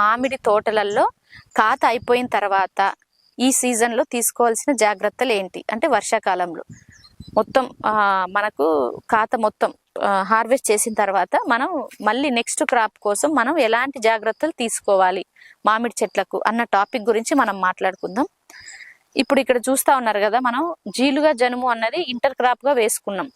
మామిడి తోటలలో కాత అయిపోయిన తర్వాత ఈ సీజన్లో తీసుకోవాల్సిన జాగ్రత్తలు ఏంటి? అంటే వర్షాకాలంలో. మొత్తం మనకు కాత మొత్తం హార్వెస్ట్ చేసిన తర్వాత మనం మళ్ళీ నెక్స్ట్ క్రాప్ కోసం మనం ఎలాంటి జాగ్రత్తలు తీసుకోవాలి మామిడి చెట్లకు అన్న టాపిక్ గురించి మనం మాట్లాడుకుందాం. ఇప్పుడు ఇక్కడ చూస్తా ఉన్నారు కదా మనం జీలుగా జనుము అన్నది ఇంటర్ క్రాప్గా వేసుకున్నాం.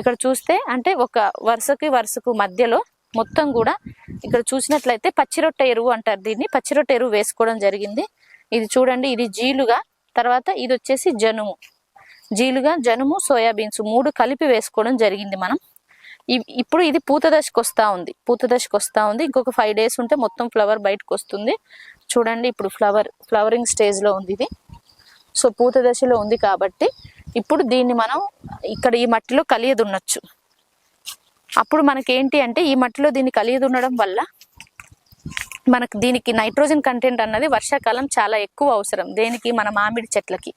ఇక్కడ చూస్తే అంటే ఒక వరుసకి వరుసకు మధ్యలో మొత్తం కూడా ఇక్కడ చూసినట్లయితే పచ్చిరొట్ట ఎరువు అంటారు దీన్ని. పచ్చిరొట్ట ఎరువు వేసుకోవడం జరిగింది. ఇది చూడండి ఇది జీలుగా తర్వాత ఇది వచ్చేసి జనుము. జీలుగా జనుము సోయాబీన్స్ మూడు కలిపి వేసుకోవడం జరిగింది మనం. ఇ- ఇప్పుడు ఇది పూత దశకు వస్తూ ఉంది. పూత దశకు వస్తూ ఉంది. ఇంకొక ఫైవ్ డేస్ ఉంటే మొత్తం ఫ్లవర్ బయటకు వస్తుంది. చూడండి ఇప్పుడు ఫ్లవర్ ఫ్లవరింగ్ స్టేజ్లో ఉంది ఇది. సో పూత దశలో ఉంది కాబట్టి ఇప్పుడు దీన్ని మనం ఇక్కడ ఈ మట్టిలో కలియదున్నచ్చు. అప్పుడు మనకేంటి ఏంటి అంటే ఈ మట్టిలో దీన్ని కలియదున్నడం వల్ల మనకు దీనికి నైట్రోజన్ కంటెంట్ అన్నది వర్షాకాలం చాలా ఎక్కువ అవసరం. దేనికి? మన మామిడి చెట్లకి.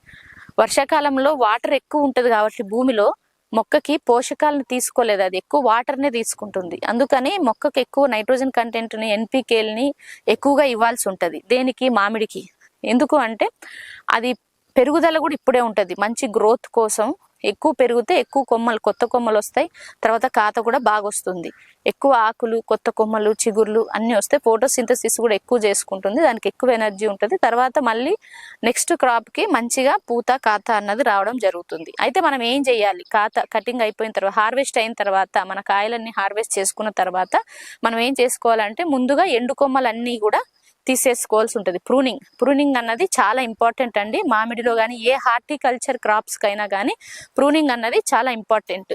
వర్షాకాలంలో వాటర్ ఎక్కువ ఉంటుంది కాబట్టి భూమిలో మొక్కకి పోషకాలను తీసుకోలేదు. అది ఎక్కువ వాటర్నే తీసుకుంటుంది. అందుకని మొక్కకి ఎక్కువ నైట్రోజన్ కంటెంట్ని ఎన్పికేల్ని ఎక్కువగా ఇవ్వాల్సి ఉంటుంది. దేనికి? మామిడికి. ఎందుకు అంటే అది పెరుగుదల కూడా ఇప్పుడే ఉంటుంది. మంచి గ్రోత్ కోసం ఎక్కువ పెరిగితే ఎక్కువ కొమ్మలు కొత్త కొమ్మలు వస్తాయి. తర్వాత కాత కూడా బాగా వస్తుంది. ఎక్కువ ఆకులు కొత్త కొమ్మలు చిగుర్లు అన్నీ వస్తే ఫోటోసింథసిస్ కూడా ఎక్కువ చేసుకుంటుంది. దానికి ఎక్కువ ఎనర్జీ ఉంటుంది. తర్వాత మళ్ళీ నెక్స్ట్ క్రాప్కి మంచిగా పూత కాత అన్నది రావడం జరుగుతుంది. అయితే మనం ఏం చేయాలి? కాత కటింగ్ అయిపోయిన తర్వాత హార్వెస్ట్ అయిన తర్వాత మన కాయలన్నీ హార్వెస్ట్ చేసుకున్న తర్వాత మనం ఏం చేసుకోవాలంటే ముందుగా ఎండు కొమ్మలన్నీ కూడా తీసేసుకోవాల్సి ఉంటుంది ప్రూనింగ్ ప్రూనింగ్ అన్నది చాలా ఇంపార్టెంట్ అండి. మామిడిలో కానీ ఏ హార్టికల్చర్ క్రాప్స్కైనా కానీ ప్రూనింగ్ అన్నది చాలా ఇంపార్టెంట్